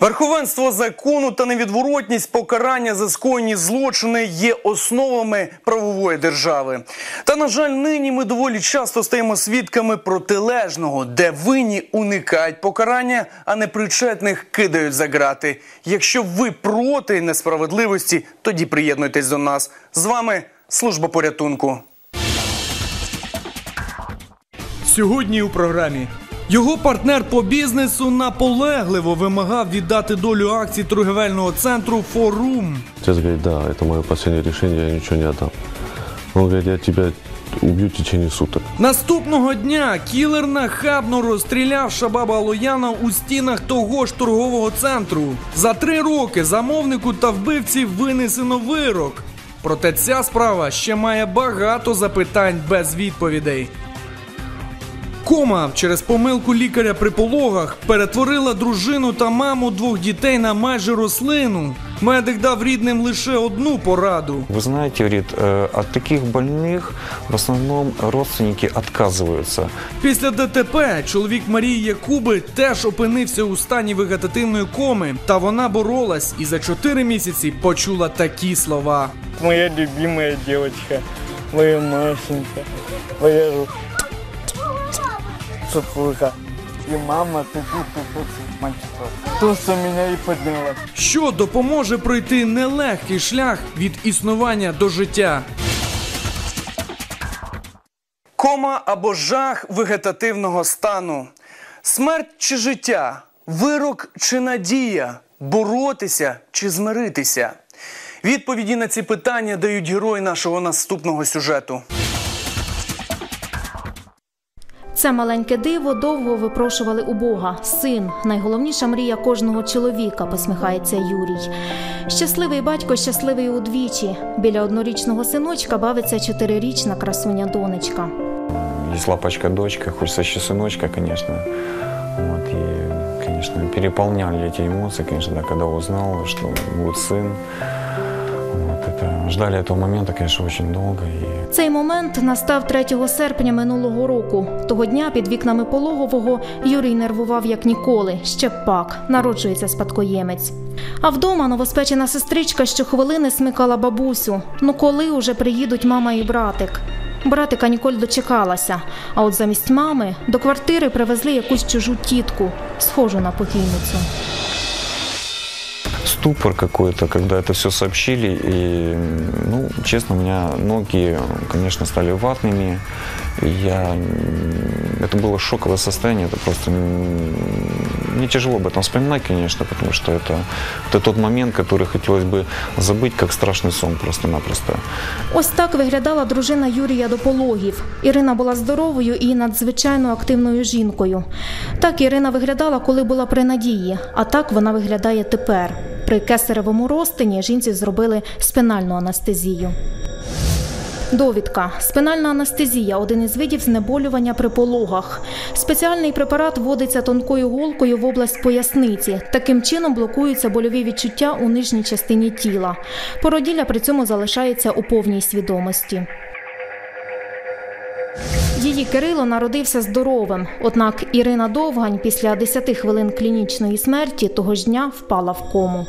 Верховенство закону та невідворотність покарання за скоєні злочини є основами правової держави. Та на жаль, нині ми доволі часто стаємо свідками протилежного, де винні уникають покарання, а непричетних кидають за грати. Якщо ви проти несправедливості, тоді приєднуйтесь до нас. З вами служба порятунку. Сьогодні у програмі його партнер по бізнесу наполегливо вимагав віддати долю акцій торгівельного центру Форум. Отец говорит, да, это мое последнее решение, я ничего не отдам. Он говорит, я тебя убью в течение суток. Наступного дня кілер нахабно розстріляв Шабаба Лояна у стінах того ж торгового центру. За три роки замовнику та вбивці винесено вирок. Проте ця справа ще має багато запитань без відповідей. Кома через помилку лікаря при пологах перетворила дружину та маму двох дітей на майже рослину. Медик дав рідним лише одну пораду. Вы знаете, говорит, э, от таких больных в основном родственники отказываются. Після ДТП чоловік Марії Якуби теж опинився у стані вегетативної коми, та вона боролась і за чотири місяці почула такі слова. моя любимая девочка, моя Машенька, моя супруга. И мама, ты тут, ты тут, мальчика. То, что меня и подняла. що допоможе пройти нелегкий шлях від існування до життя. Кома або жах вегетативного стану. Смерть чи життя, вирок чи надія, боротися чи змиритися. Відповіді на ці питання дають герої нашого наступного сюжету. Це маленьке диво довго випрошували у Бога. Син найголовніша мрія кожного чоловіка, посміхається Юрій. Щасливий батько, щасливий удвічі. Біля однорічного синочка бавиться чотирирічна красуня донечка. Есть лапочка, дочка, хочется еще сыночка, конечно. Вот, и, конечно, переполняли эти эмоции, конечно, да, когда узнал, что будет сын. Вот, это, ждали этого момента, конечно, очень долго. И Цей момент настав 3 серпня минулого року. Того дня під вікнами пологового Юрій нервував як ніколи. Ще пак народжується спадкоємець. А вдома новоспечена сестричка щохвилини смикала бабусю. Ну коли уже приїдуть мама і братик? Братика Ніколь дочекалася, а от замість мами до квартири привезли якусь чужу тітку, схожу на покійницю ступор какой-то, когда это все сообщили. И, ну, честно, у меня ноги, конечно, стали ватными. И Я... м, Это было шоковое состояние, это просто... м, Мне тяжело об этом вспоминать, конечно, потому что это, это тот момент, который хотелось бы забыть, как страшный сон просто-напросто. Ось так виглядала дружина Юрія до пологів. Ірина була здоровою і надзвичайно активною жінкою. Так Ірина виглядала, коли була при надії, а так вона виглядає тепер. При кесаревому розтині жінці зробили спинальну анестезію. Довідка. Спинальна анестезія один із видів знеболювання при пологах. Спеціальний препарат вводиться тонкою голкою в область поясниці. Таким чином блокуються больові відчуття у нижній частині тіла. Породілля при цьому залишається у повній свідомості. Її Кирило народився здоровим, однак Ірина Довгань після 10 хвилин клінічної смерті того ж дня впала в кому.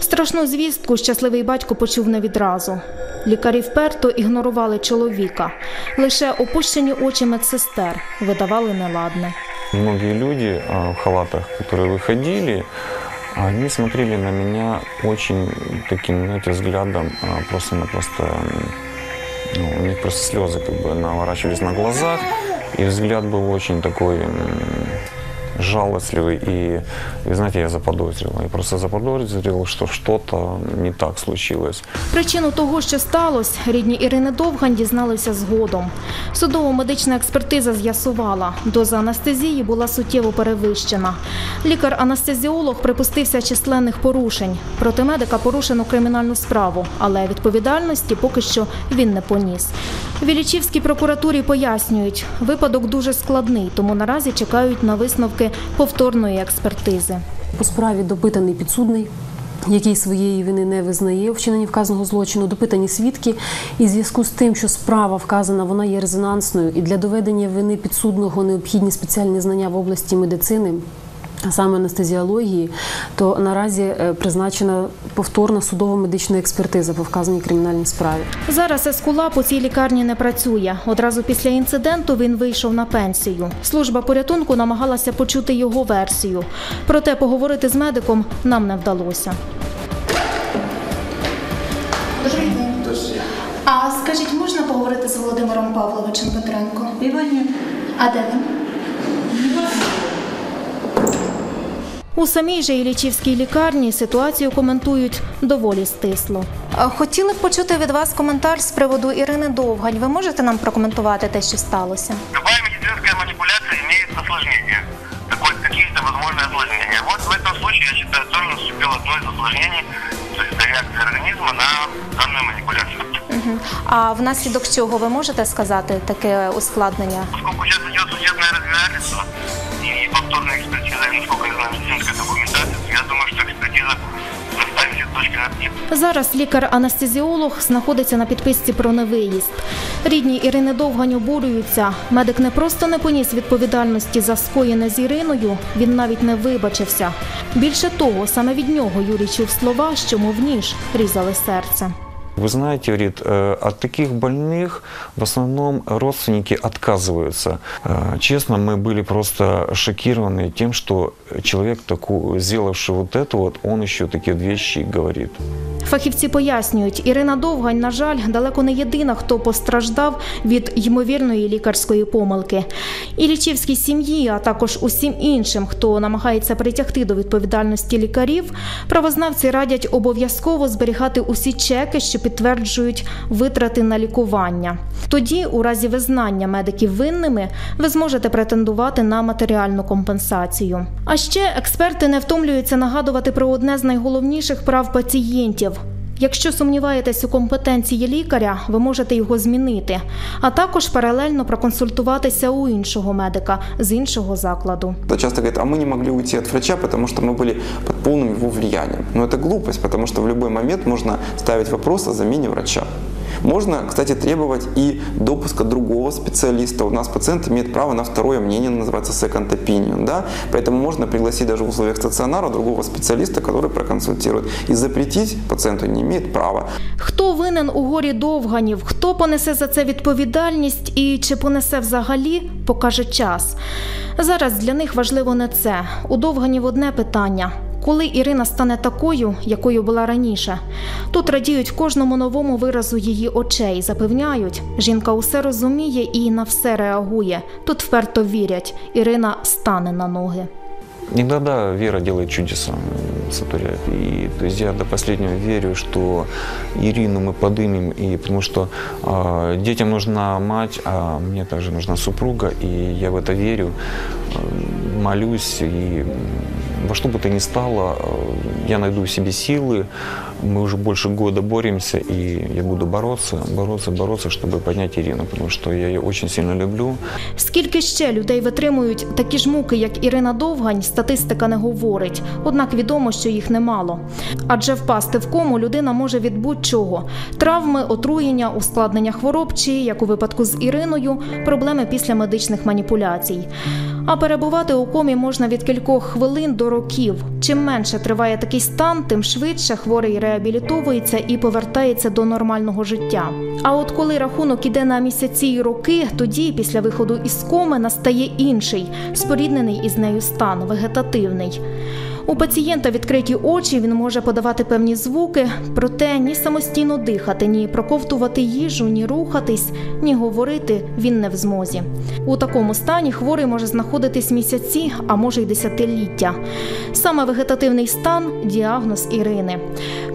Страшну звістку щасливий батько почув не відразу. Лікарі вперто ігнорували чоловіка. Лише опущені очі медсестер видавали неладне. Многие люди в халатах, которые выходили, они смотрели на меня очень таким, знаете, взглядом, просто-напросто, ну, у них просто слезы как бы наворачивались на глазах, и взгляд был очень такой м, жалостливый, и, и знаете, я заподозрил, я просто заподозрил, что что-то не так случилось. Причину того, що сталося, рідні Ірини Довгань дізналися згодом. Судово-медична експертиза з'ясувала, доза анестезії була суттєво перевищена. Лікар-анестезіолог припустився численних порушень. Проти медика порушено кримінальну справу, але відповідальності поки що він не поніс. В Іллічівській прокуратурі пояснюють, випадок дуже складний, тому наразі чекають на висновки повторної експертизи. По справі допитаний підсудний. Який своєї вини не визнає у вчиненні вказаного злочину, допитані свідки, і в зв'язку з тим, що справа вказана, вона є резонансною, і для доведення вини підсудного необхідні спеціальні знання в області медицини. А саме анестезіології, то наразі е, призначена повторна судово-медична експертиза по вказаній кримінальній справі. Зараз Ескулап у цій лікарні не працює. Одразу після інциденту він вийшов на пенсію. Служба порятунку намагалася почути його версію. Проте поговорити з медиком нам не вдалося. Добрий день. А скажіть, можна поговорити з Володимиром Павловичем Петренко? Іванів. А де він? У самій же Ілічівській лікарні ситуацію коментують доволі стисло. Хотіли б почути від вас коментар з приводу Ірини Довгань. Ви можете нам прокоментувати те, що сталося? Любая медицинська маніпуляція має осложнения Такое, какие-то возможные осложнения. Вот в этом случае, я считаю, тоже наступило одно из осложнений, то есть реакция организма на данную манипуляцию. А внаслідок чого ви можете сказати таке ускладнення? Поскольку сейчас идет судебное разбирательство и повторная экспертиза, и, насколько я знаю, медицинская документация, то я думаю, что экспертиза Зараз лікар-анестезіолог знаходиться на підписці про невиїзд. Рідні Ірини Довгань обурюються. Медик не просто не поніс відповідальності за скоєне з Іриною, він навіть не вибачився. Більше того, саме від нього Юрій чув слова, що мов ніж різали серце. Вы знаете, говорит, э, от таких больных в основном родственники отказываются. Э, Честно, мы были просто шокированы тем, что человек, таку, сделавший вот это вот, он еще такие вещи говорит. Фахівці пояснюють, Ірина Довгань, на жаль, далеко не єдина, хто постраждав від ймовірної лікарської помилки. І лічівській сім'ї, а також усім іншим, хто намагається притягти до відповідальності лікарів, правознавці радять обов'язково зберігати усі чеки, що підтверджують витрати на лікування. Тоді, у разі визнання медиків винними, ви зможете претендувати на матеріальну компенсацію. А ще експерти не втомлюються нагадувати про одне з найголовніших прав пацієнтів. Якщо сумніваєтесь у компетенції лікаря, ви можете його змінити, а також паралельно проконсультуватися у іншого медика з іншого закладу. Да, Часто говорят, а мы не могли уйти от врача, потому что мы были под полным его влиянием. Но это глупость, потому что в любой момент можно ставить вопрос о замене врача. Можно, кстати, требовать и допуска другого специалиста. У нас пациент имеет право на второе мнение, называется second opinion. Да? Поэтому можно пригласить даже в условиях стационара другого специалиста, который проконсультирует. И запретить пациенту не имеет права. Хто винен у горі довганів, хто понесе за це відповідальність і чи понесе взагалі, покаже час. Зараз для них важливо не це. У довганів одне питання. Коли Ірина стане такою, якою була раніше, тут радіють кожному новому виразу її очей, запевняють, жінка усе розуміє і на все реагує. Тут вперто вірять, Ірина стане на ноги. Иногда вера делает чудеса, м, сотворяет. И то есть я до последнего верю, что Ирину мы подымем, и потому что а, детям нужна мать, а мне также нужна супруга, и я в это верю, э, молюсь, и м, во что бы то ни стало, э, я найду в себе силы, мы уже больше года боремся, и я буду бороться, бороться, бороться, чтобы поднять Ирину, потому что я ее очень сильно люблю. Скільки ще людей витримують такі ж муки, як Ірина Довгань, статистика не говорить. Однак відомо, що їх немало. Адже впасти в кому людина може від будь-чого: травми, отруєння, ускладнення хвороб чи, як у випадку з Іриною, проблеми після медичних маніпуляцій. А перебувати у комі можна від кількох хвилин до років. Чим менше триває такий стан, тим швидше хворий реабілітовується і повертається до нормального життя. А от коли рахунок іде на місяці й роки, тоді після виходу із коми настає інший, споріднений із нею стан вегетативний. У пацієнта відкриті очі, він може подавати певні звуки, проте ні самостійно дихати, ні проковтувати їжу, ні рухатись, ні говорити він не в змозі. У такому стані хворий може знаходитись місяці, а може й десятиліття. Саме вегетативний стан діагноз Ірини.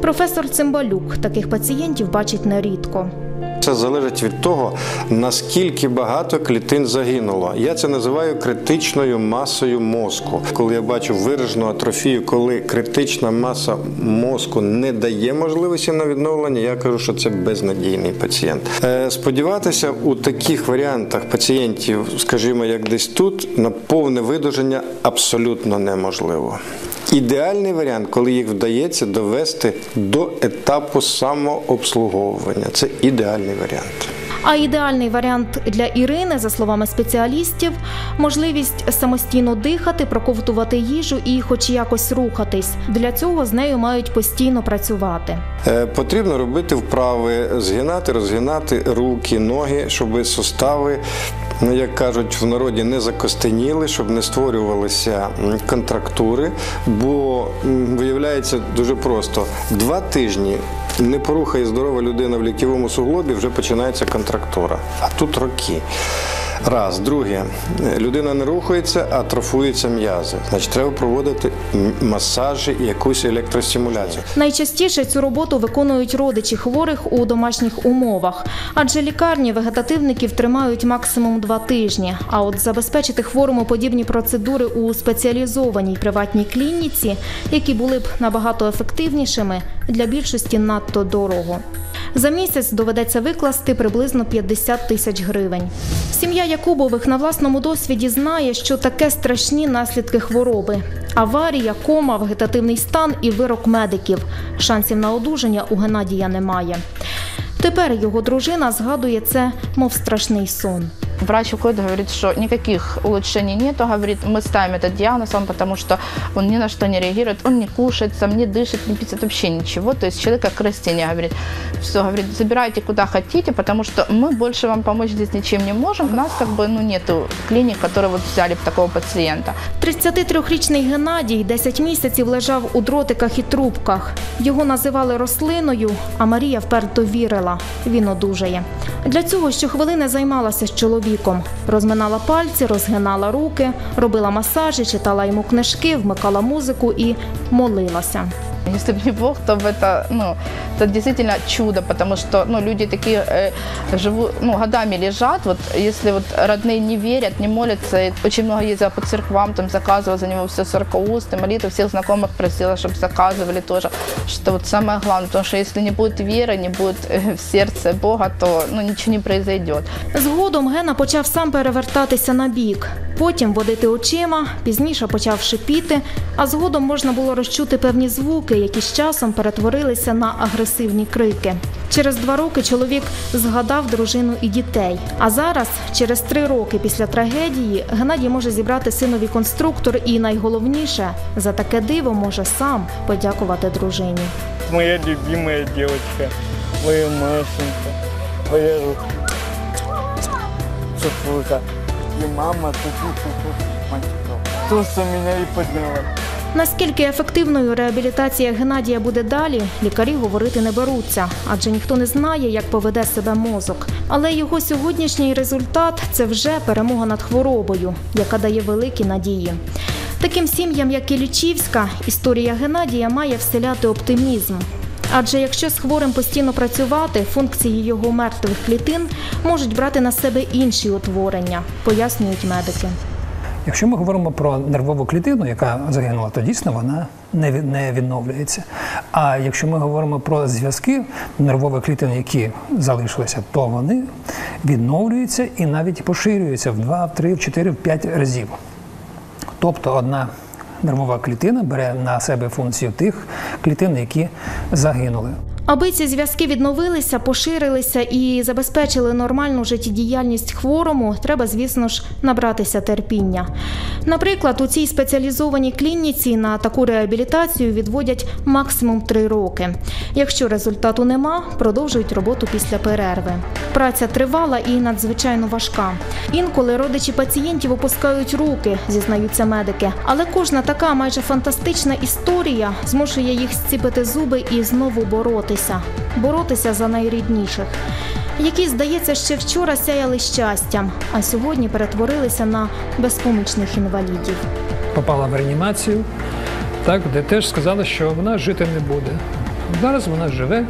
Професор Цимбалюк таких пацієнтів бачить нерідко. Це залежить від того, наскільки багато клітин загинуло. Я це називаю критичною масою мозку. Коли я бачу виражену атрофію, коли критична маса мозку не дає можливості на відновлення, я кажу, що це безнадійний пацієнт. Е, Сподіватися у таких варіантах пацієнтів, скажімо, як десь тут, на повне видуження абсолютно неможливо. Ідеальний варіант, коли їх вдається довести до етапу самообслуговування. Це ідеальний варіант. А ідеальний варіант для Ірини, за словами спеціалістів, можливість самостійно дихати, проковтувати їжу і, хоч якось рухатись. Для цього з нею мають постійно працювати. Е, Потрібно робити вправи, згинати, розгинати руки, ноги, щоб сустави, ну, як кажуть в народі, не закостеніли, щоб не створювалися контрактури. Бо виявляється дуже просто: два тижні не порухає здорова людина в ліктєвому суглобі, вже починається контрактура. А тут роки. Раз, друге, людина не рухається, а трофуються м'язи. Значить, треба проводити масажі і якусь електростимуляцію. Найчастіше цю роботу виконують родичі хворих у домашніх умовах, адже лікарні вегетативників тримають максимум два тижні. А от забезпечити хворому подібні процедури у спеціалізованій приватній клініці, які були б набагато ефективнішими, для більшості надто дорого. За місяць доведеться викласти приблизно 50 тисяч гривень. Сім'я Якубових на власному досвіді знає, що таке страшні наслідки хвороби: аварія, кома, вегетативний стан і вирок медиків. Шансів на одужання у Геннадія немає. Тепер його дружина згадує це, мов страшний сон. Врач уходит, говорит, что никаких улучшений нету, говорит, мы ставим этот диагноз вам, потому что он ни на что не реагирует, он не кушает, сам не дышит, не писает вообще ничего, то есть человек как растение, говорит, все, говорит, забирайте куда хотите, потому что мы больше вам помочь здесь ничем не можем, у нас как бы, ну, нету клиник, которые вот взяли бы такого пациента. 33-річний Геннадій 10 місяців лежав у дротиках і трубках. Його називали рослиною, а Марія вперто вірила. Він одужає. Для цього щохвилини займалася з чоловіком. Розминала пальці, розгинала руки, робила масажі, читала йому книжки, вмикала музику і молилася. Если бы не Бог, то бы это, ну, это действительно чудо, потому что, ну, люди такие э, живут, ну, годами лежат, вот, если вот родные не верят, не молятся, и очень много ездила по церквам, там, заказывала за него все сорокоусты, молитвы, всех знакомых просила, чтобы заказывали тоже, что вот самое главное, потому что если не будет веры, не будет э, в сердце Бога, то, ну, ничего не произойдет. Згодом Гена почав сам перевертатися на бік, потім водити очима, пізніше почав шипіти, а згодом можна було розчути певні звуки, які з часом перетворилися на агресивні крики. Через два роки чоловік згадав дружину і дітей. А зараз, через три роки після трагедії, Геннадій може зібрати синові конструктор і найголовніше за таке диво може сам подякувати дружині. Моя любимая девочка, моя Машенька, моя супруга. И мама, ты мальчиков. То, что меня и подняла. Наскільки ефективною реабілітація Геннадія буде далі, лікарі говорити не беруться, адже ніхто не знає, як поведе себе мозок. Але його сьогоднішній результат це вже перемога над хворобою, яка дає великі надії. Таким сім'ям, як Ілічівська, історія Геннадія має вселяти оптимізм. Адже якщо з хворим постійно працювати, функції його мертвих клітин можуть брати на себе інші утворення, пояснюють медики. Якщо ми говоримо про нервову клітину, яка загинула, то дійсно вона не відновлюється. А якщо ми говоримо про зв'язки нервових клітин, які залишилися, то вони відновлюються і навіть поширюються в 2, в 3, в 4, в 5 разів. Тобто одна нервова клітина бере на себе функцію тих клітин, які загинули. Аби ці зв'язки відновилися, поширилися і забезпечили нормальну життєдіяльність хворому, треба, звісно ж, набратися терпіння. Наприклад, у цій спеціалізованій клініці на таку реабілітацію відводять максимум три роки. Якщо результату нема, продовжують роботу після перерви. Праця тривала і надзвичайно важка. Інколи родичі пацієнтів опускають руки, зізнаються медики. Але кожна така майже фантастична історія змушує їх зціпити зуби і знову боротися. Боротися за найрідніших, які, здається, ще вчора сяяли щастям, а сьогодні перетворилися на безпомічних інвалідів. Попала в реанімацію, так, де теж сказали, що вона жити не буде. Зараз вона живе,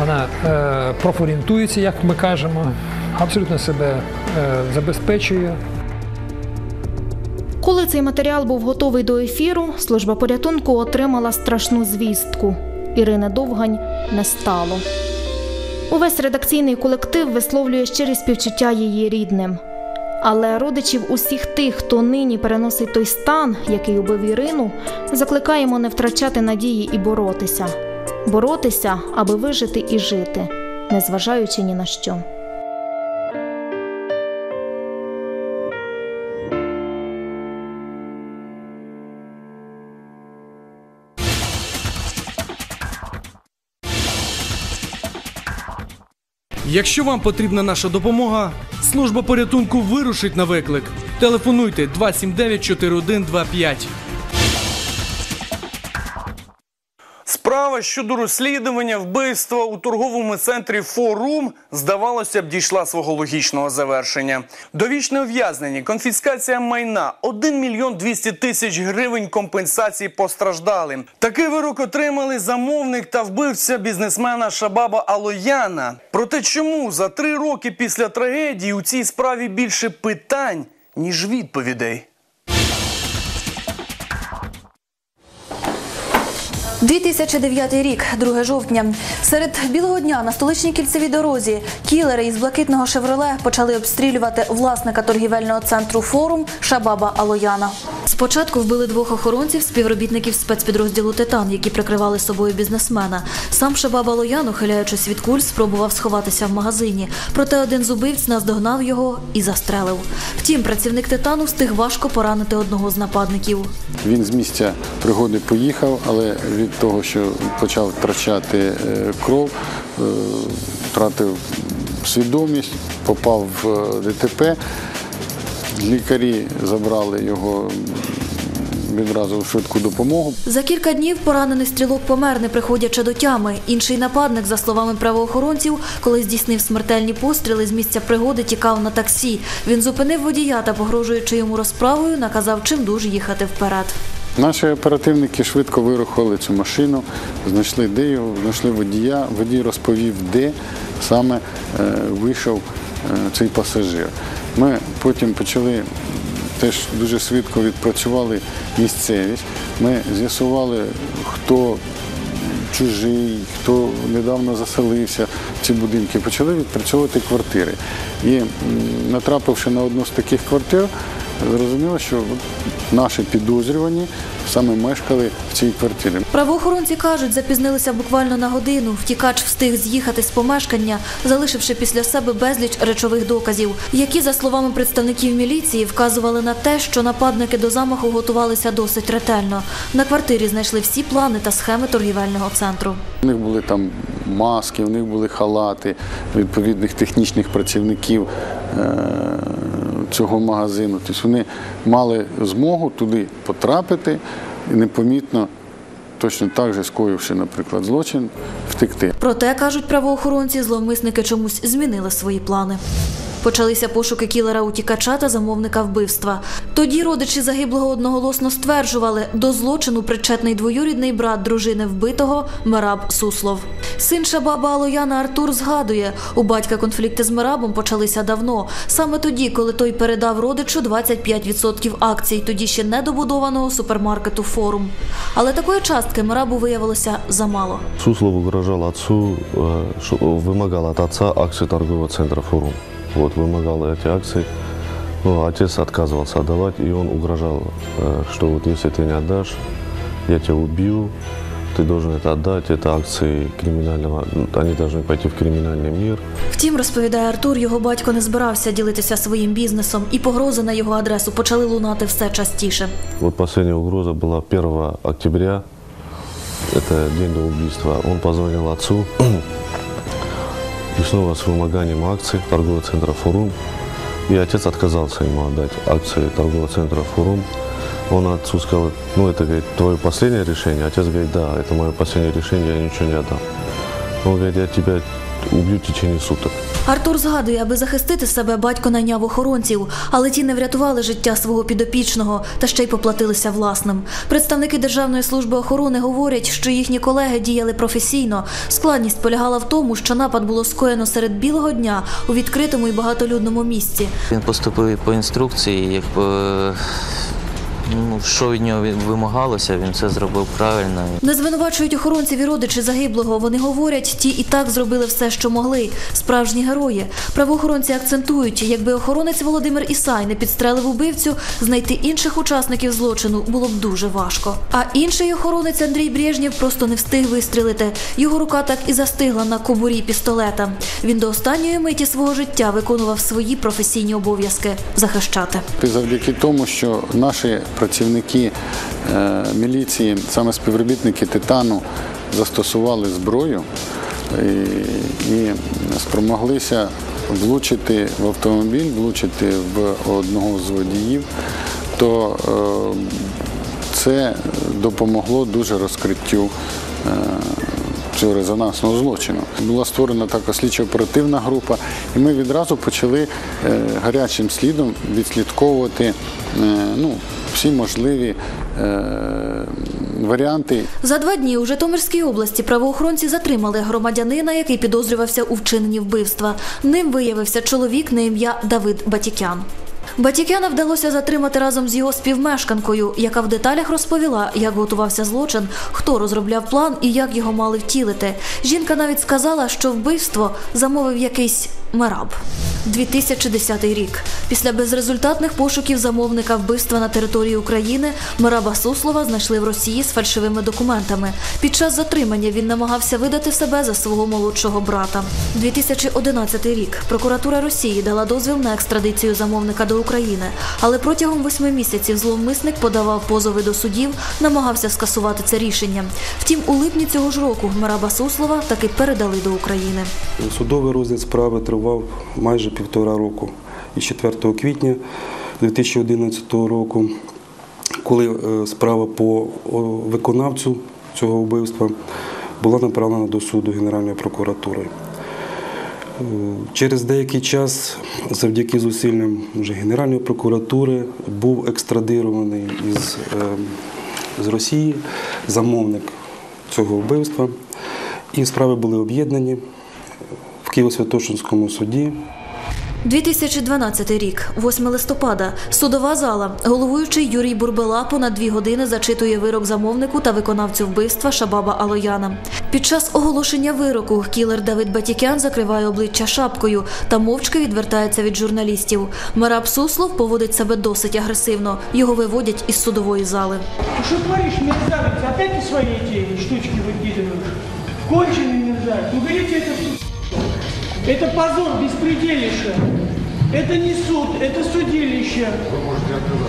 вона е, профорієнтується, як ми кажемо, абсолютно себе е, забезпечує. Коли цей матеріал був готовий до ефіру, служба порятунку отримала страшну звістку. Ірини Довгань не стало. Увесь редакційний колектив висловлює щирі співчуття її рідним. Але родичів усіх тих, хто нині переносить той стан, який убив Ірину, закликаємо не втрачати надії і боротися. Боротися, аби вижити і жити, незважаючи ні на що. Якщо вам потрібна наша допомога, служба порятунку вирушить на виклик. Телефонуйте 279 4125. Справа щодо розслідування вбивства у торговому центрі Форум, здавалося б, дійшла свого логічного завершення. Довічне ув'язнення, конфіскація майна, 1 мільйон 200 тисяч гривень компенсації постраждалим. Такий вирок отримали замовник та вбивця бізнесмена Шабаба Алояна. Проте чому за три роки після трагедії у цій справі більше питань, ніж відповідей? 2009 рік, 2 жовтня. Серед білого дня на столичній кільцевій дорозі кілери із блакитного шевроле почали обстрілювати власника торгівельного центру форум Шабаба Алояна. Спочатку вбили двох охоронців, співробітників спецпідрозділу Титан, які прикривали собою бізнесмена. Сам Шабаба Алоян, ухиляючись від куль, спробував сховатися в магазині. Проте один з убивць наздогнав його і застрелив. Втім, працівник Титану встиг важко поранити одного з нападників. Він з місця пригоди поїхав, але від того, що почав втрачати е, кров, е, втратив свідомість, попав в е, ДТП. Лікарі забрали його відразу в швидку допомогу. За кілька днів поранений стрілок помер, не приходячи до тями. Інший нападник, за словами правоохоронців, коли здійснив смертельні постріли з місця пригоди, тікав на таксі. Він зупинив водія та, погрожуючи йому розправою, наказав чимдуж їхати вперед. Наші оперативники швидко вирухали цю машину, знайшли де його, знайшли водія. Водій розповів, де саме е, вийшов е, цей пасажир. Ми потім почали теж дуже швидко відпрацювали місцевість. Ми з'ясували, хто чужий, хто недавно заселився в ці будинки, почали відпрацьовувати квартири. І натрапивши на одну з таких квартир, зрозуміло, що наші підозрювані саме мешкали в цій квартирі. Правоохоронці кажуть, запізнилися буквально на годину. Втікач встиг з'їхати з помешкання, залишивши після себе безліч речових доказів, які, за словами представників міліції, вказували на те, що нападники до замаху готувалися досить ретельно. На квартирі знайшли всі плани та схеми торгівельного центру. У них були там маски, у них були халати відповідних технічних працівників е, цього магазину. Тобто вони мали змогу туди потрапити і непомітно, точно так же скоївши, наприклад, злочин, втекти. Проте, кажуть правоохоронці, зловмисники чомусь змінили свої плани. Почалися пошуки кілера утікача та замовника вбивства. Тоді родичі загиблого одноголосно стверджували, до злочину причетний двоюрідний брат дружини вбитого Мераб Суслов. Син Шабаба Алояна Артур згадує, у батька конфлікти з Мерабом почалися давно, саме тоді, коли той передав родичу 25% акцій, тоді ще недобудованого супермаркету Форум. Але такої частки Мерабу виявилося замало. Суслов угрожал отцу, э, что- вымогал от отца акции торгового центра «Форум» Вот, вымогал эти акции. Ну, отец отказывался отдавать, и он угрожал, э, что вот если ты не отдашь, я тебя убью, ты должен это отдать, это акции криминального, они должны пойти в криминальный мир. Втім, розповідає Артур, його батько не збирався ділитися своїм бізнесом, і погрози на його адресу почали лунати все частіше. Вот последняя угроза была 1 октября, это день до убийства. Он позвонил отцу и снова с вымоганием акций торгового центра «Форум». И отец отказался ему отдать акции торгового центра «Форум». Он отцу сказал, ну это, говорит, твое последнее решение. Отец говорит, да, это мое последнее решение, я ничего не отдам. Он говорит, я тебя убью в течение суток. Артур згадує, аби захистити себе, батько найняв охоронців, але ті не врятували життя свого підопічного та ще й поплатилися власним. Представники Державної служби охорони говорять, що їхні колеги діяли професійно. Складність полягала в тому, що напад було скоєно серед білого дня у відкритому і багатолюдному місці. Він поступив по інструкції, як по ну, що від нього вимагалося, він все зробив правильно. Не звинувачують охоронців і родичі загиблого. Вони говорять, ті і так зробили все, що могли. Справжні герої. Правоохоронці акцентують, якби охоронець Володимир Ісай не підстрелив убивцю, знайти інших учасників злочину було б дуже важко. А інший охоронець Андрій Брежнєв просто не встиг вистрілити. Його рука так і застигла на кобурі пістолета. Він до останньої миті свого життя виконував свої професійні обов'язки захищати. Завдяки тому, що наші працівники е, міліції, саме співробітники Титану, застосували зброю і, і спромоглися влучити в автомобіль, влучити в одного з водіїв, то е, це допомогло дуже розкриттю е, цього резонансного злочину. Була створена така слідчо-оперативна група, і ми відразу почали е, гарячим слідом відслідковувати е, ну, всі можливі е, варіанти За два дні у Житомирській області правоохоронці затримали громадянина, який підозрювався у вчиненні вбивства. Ним виявився чоловік на ім'я Давид Батікян. Батікяна вдалося затримати разом з його співмешканкою, яка в деталях розповіла, як готувався злочин, хто розробляв план і як його мали втілити. Жінка навіть сказала, що вбивство замовив якийсь мераб. 2010 рік. Після безрезультатних пошуків замовника вбивства на території України Мераба Суслова знайшли в Росії з фальшивими документами. Під час затримання він намагався видати себе за свого молодшого брата. 2011 рік. Прокуратура Росії дала дозвіл на екстрадицію замовника до України, але протягом восьми місяців зловмисник подавав позови до судів, намагався скасувати це рішення. Втім, у липні цього ж року Мераба Суслова таки передали до України. Судовий розгляд справи тривав майже півтора року. І 4 квітня 2011 року, коли е, справа по виконавцю цього вбивства була направлена до суду Генеральної прокуратури. Е, Через деякий час, завдяки зусиллям вже Генеральної прокуратури, був екстрадирований із, е, з Росії замовник цього вбивства. І справи були об'єднані в Києво-Святошинському суді. 2012 рік, 8 листопада, судова зала. Головуючий Юрій Бурбела понад дві години зачитує вирок замовнику та виконавцю вбивства Шабаба Алояна. Під час оголошення вироку кілер Давид Батікян закриває обличчя шапкою та мовчки відвертається від журналістів. Мераб Суслов поводить себе досить агресивно. Його виводять із судової зали. Ты что творишь, мерзавец? Опять ты свои эти штучки выкидываешь? Конченый мерзавец. Ну берите это позор, беспределище. Это не суд, это судилище.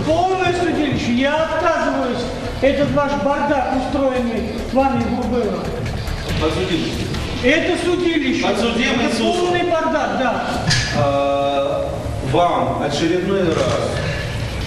Полное судилище. Я отказываюсь. Этот ваш бардак, устроенный вами Бурбелом. Это судилище. Подсудимый это суд. полный бардак, да. А, вам очередной раз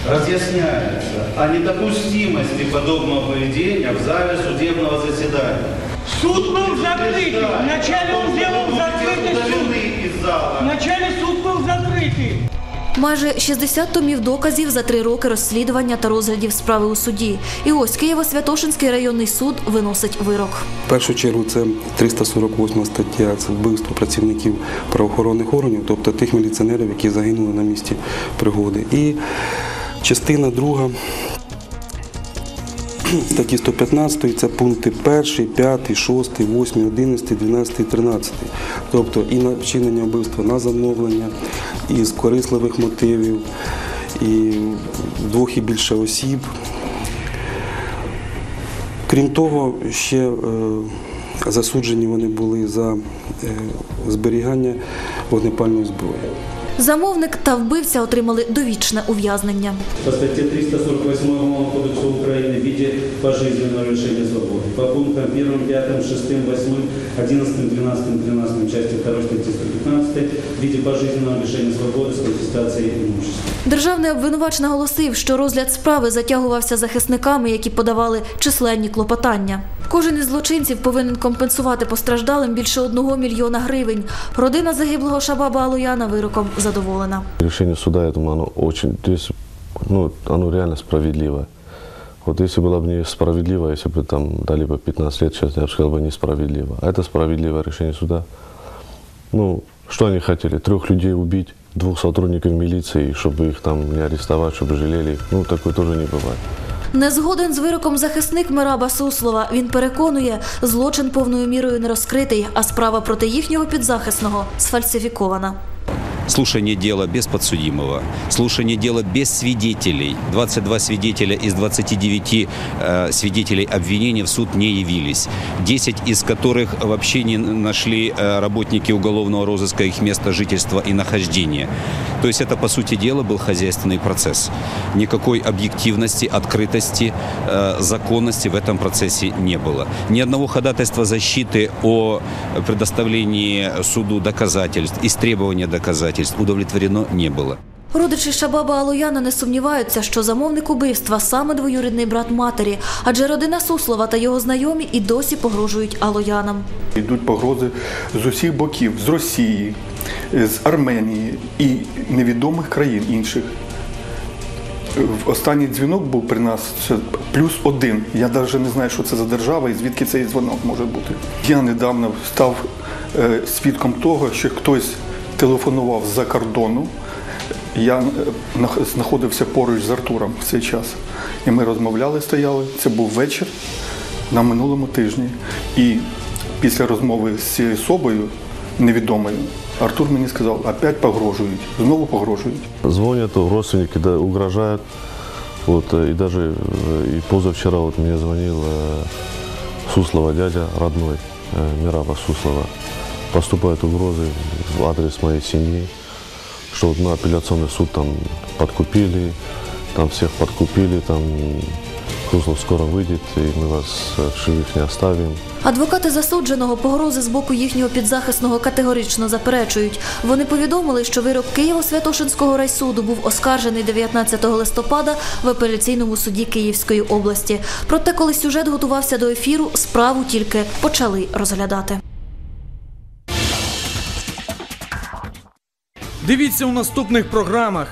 разъясняется о недопустимости подобного поведения в зале судебного заседания. Суд был закрытый. Вначале он делал закрытый суд. из зала. Вначале суд был закрытый. Майже 60 томів доказів за три роки розслідування та розглядів справи у суді. І ось Києво-Святошинський районний суд виносить вирок. В першу чергу це 348 стаття, це вбивство працівників правоохоронних органів, тобто тих міліціонерів, які загинули на місці пригоди. І частина друга статті 115 це пункти 1, 5, 6, 8, 11, 12, 13. Тобто і на вчинення вбивства на замовлення, і з корисливих мотивів, і двох і більше осіб. Крім того, ще е, засуджені вони були за е, зберігання вогнепальної зброї. Замовник та вбивця отримали довічне ув'язнення. по статье 348 Уголовного кодекса Украины в виде пожизненного лишения свободы. По пунктам 1, 5, 6, 8, 11, 12, 13 части 2 статьи 115 в виде пожизненного лишения свободы с конфискацией имущества. Державний обвинувач наголосив, що розгляд справи затягувався захисниками, які подавали численні клопотання. Кожен із злочинців повинен компенсувати постраждалим більше одного мільйона гривень. Родина загиблого Шабаба Алояна вироком задоволена. Решение суда, я думаю, оно очень, то есть, ну, оно реально справедливое. Вот если было бы несправедливо, если бы там дали бы 15 лет, сейчас я бы сказал бы несправедливо. А это справедливое решение суда. Ну, что они хотели? Трех людей убить, двух сотрудников милиции, чтобы их там не арестовать, чтобы жалели их. Ну, такое тоже не бывает. Не згоден з вироком захисник Мираба Суслова. Він переконує, злочин повною мірою не розкритий, а справа проти їхнього підзахисного сфальсифікована. Слушание дела без подсудимого, слушание дела без свидетелей. 22 свидетеля из 29 э, свидетелей обвинения в суд не явились. 10 из которых вообще не нашли э, работники уголовного розыска их место жительства и нахождения. То есть это, по сути дела, был хозяйственный процесс. Никакой объективности, открытости, э, законности в этом процессе не было. Ни одного ходатайства защиты о предоставлении суду доказательств, истребования доказательств удовлетворено не было. Родичі Шабаба Алояна не сумніваються, що замовник убивства саме двоюрідний брат матері, адже родина Суслова та його знайомі і досі погрожують Алоянам. Йдуть погрози з усіх боків, з Росії, з Арменії і невідомих країн інших. В Останній дзвінок був при нас плюс один. Я навіть не знаю, що це за держава і звідки цей дзвонок може бути. Я недавно став е, свідком того, що хтось телефонував з-за кордону. Я е, нах- знаходився поруч з Артуром в цей час. І ми розмовляли, стояли. Це був вечір на минулому тижні. І після розмови з цією особою невідомою, Артур мені сказав, опять погрожують, знову погрожують. Звонят родственники, да, угрожают. Вот, э, и даже э, и позавчера вот мне звонил э, Суслова дядя родной, э, Мираба Суслова. Поступают угрозы в адрес моей семьи, что вот на апелляционный суд там подкупили, там всех подкупили, там Суслов скоро выйдет, и мы вас э, в живых не оставим. Адвокати засудженого погрози з боку їхнього підзахисного категорично заперечують. Вони повідомили, що вирок Києво-Святошинського райсуду був оскаржений 19 листопада в апеляційному суді Київської області. Проте, коли сюжет готувався до ефіру, справу тільки почали розглядати. Дивіться у наступних програмах.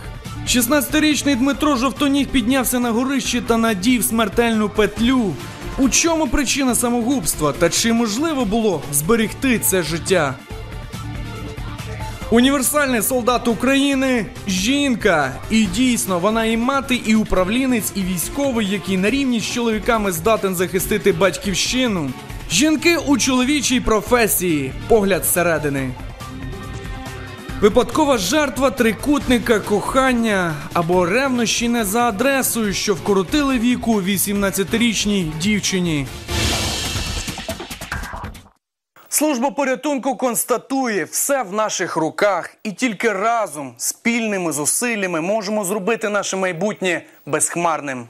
16-річний Дмитро Жовтоніг піднявся на горищі та надів смертельну петлю. У чому причина самогубства та чи можливо було зберегти це життя? Універсальний солдат України жінка. І дійсно, вона і мати, і управлінець, і військовий, який на рівні з чоловіками здатен захистити батьківщину. Жінки у чоловічій професії. Погляд зсередини. Випадкова жертва трикутника кохання або ревнощі не за адресою, що вкоротили віку 18-річній дівчині. Служба порятунку констатує, все в наших руках, і тільки разом, спільними зусиллями можемо зробити наше майбутнє безхмарним.